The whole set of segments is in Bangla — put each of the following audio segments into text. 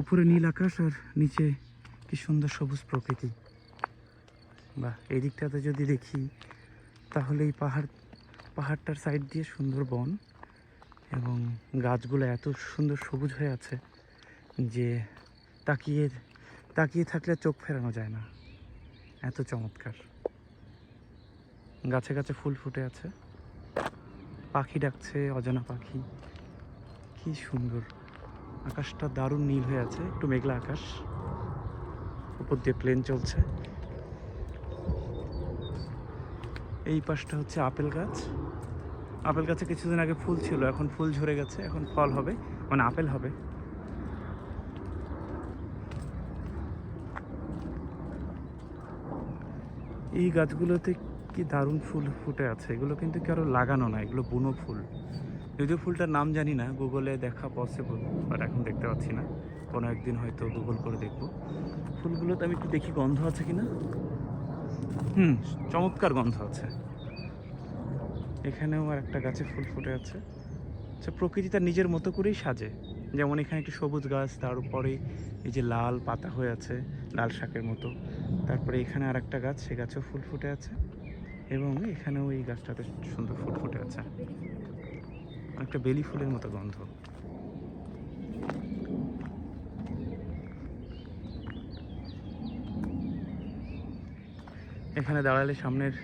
উপরে নীল আকাশ আর নিচে কি সুন্দর সবুজ প্রকৃতি। বা এই দিকটাতে যদি দেখি, তাহলে এই পাহাড়, পাহাড়টার সাইড দিয়ে সুন্দর বন এবং গাছগুলো এত সুন্দর সবুজ হয়ে আছে যে তাকিয়ে তাকিয়ে থাকলে চোখ ফেরানো যায় না। এত চমৎকার। গাছে গাছে ফুল ফুটে আছে। পাখি ডাকছে, অজানা পাখি। কি সুন্দর। আকাশটা দারুণ নীল হয়ে আছে, একটু মেঘলা আকাশ। উপর দিয়ে প্লেন চলছে। এই পাশটা হচ্ছে আপেল গাছ। আপেল গাছে কিছুদিন আগে ফুল ছিল, এখন ফুল ঝরে গেছে, এখন ফল হবে মানে আপেল হবে। এই গাছগুলোতে কি দারুণ ফুল ফুটে আছে? এগুলো কিন্তু কারও লাগানো না, এগুলো বুনো ফুল। যদিও ফুলটার নাম জানি না, গুগলে দেখা পসিবল বাট এখন দেখতে পাচ্ছি না। কোনো একদিন হয়তো গুগল করে দেখব। ফুলগুলোতে আমি একটু দেখি গন্ধ আছে কি না হুম, চমৎকার গন্ধ আছে। এখানেও আর একটা গাছে ফুল ফুটে আছে। আচ্ছা প্রকৃতি তার নিজের মতো করেই সাজে। যেমন এখানে একটি সবুজ গাছ, তার উপরে এই যে লাল পাতা হয়ে আছে, লাল শাকের মতো। তারপরে এখানে আর একটা গাছ, সে গাছেও ফুল ফুটে আছে। এবং এখানেও এই গাছটাতে সুন্দর ফুল ফুটে আছে। অনেকটা বেলি ফুলের মতো গন্ধ। এখানে দাঁড়ালে সামনের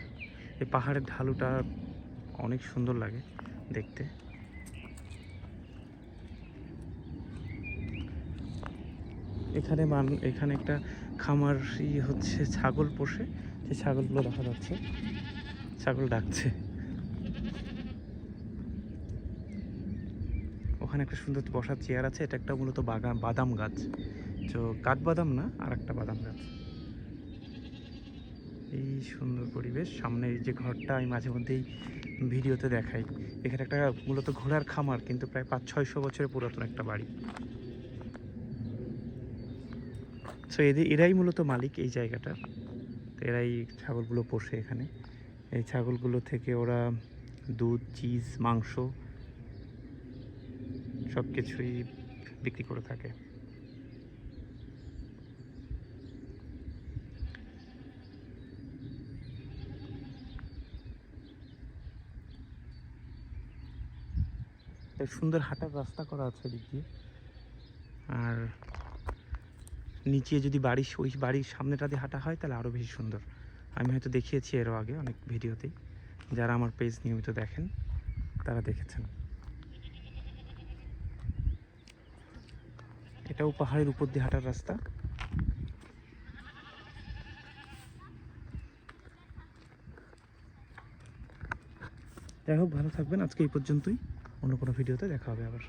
এই পাহাড়ের ঢালুটা অনেক সুন্দর লাগে দেখতে। এখানে মান এখানে একটা খামার হচ্ছে ছাগল পোষে। সেই ছাগলগুলো দেখা যাচ্ছে, ছাগল ডাকছে। ওখানে একটা সুন্দর বসার চেয়ার আছে, এটা একটা মূলত বাগান বাদাম গাছ। তো কাঠবাদাম না, আর একটা বাদাম গাছ। এই সুন্দর পরিবেশ, সামনে যে ঘরটা আমি মাঝে মধ্যেই ভিডিওতে দেখাই। এখানে একটা মূলত ঘোড়ার খামার, কিন্তু প্রায় পাঁচ ছয়শো বছরের পুরাতন একটা বাড়ি। সো এদের এরাই মূলত মালিক এই জায়গাটা। তো এরাই ছাগলগুলো পোষে এখানে। এই ছাগলগুলো থেকে ওরা দুধ, চিজ, মাংস সব কিছুই বিক্রি করে থাকে। সুন্দর হাঁটার রাস্তা করা আছে দিক আর নিচে যদি বাড়ির ওই বাড়ির সামনেটা দিয়ে হাঁটা হয়, তাহলে আরও বেশি সুন্দর। আমি হয়তো দেখিয়েছি এরও আগে অনেক ভিডিওতেই। যারা আমার পেজ নিয়মিত দেখেন, তারা দেখেছেন। এটাও পাহাড়ের উপর দিয়ে হাঁটার রাস্তা। যাই হোক, ভালো থাকবেন। আজকে এই পর্যন্তই। অন্য কোনো ভিডিওতে দেখা হবে আবার।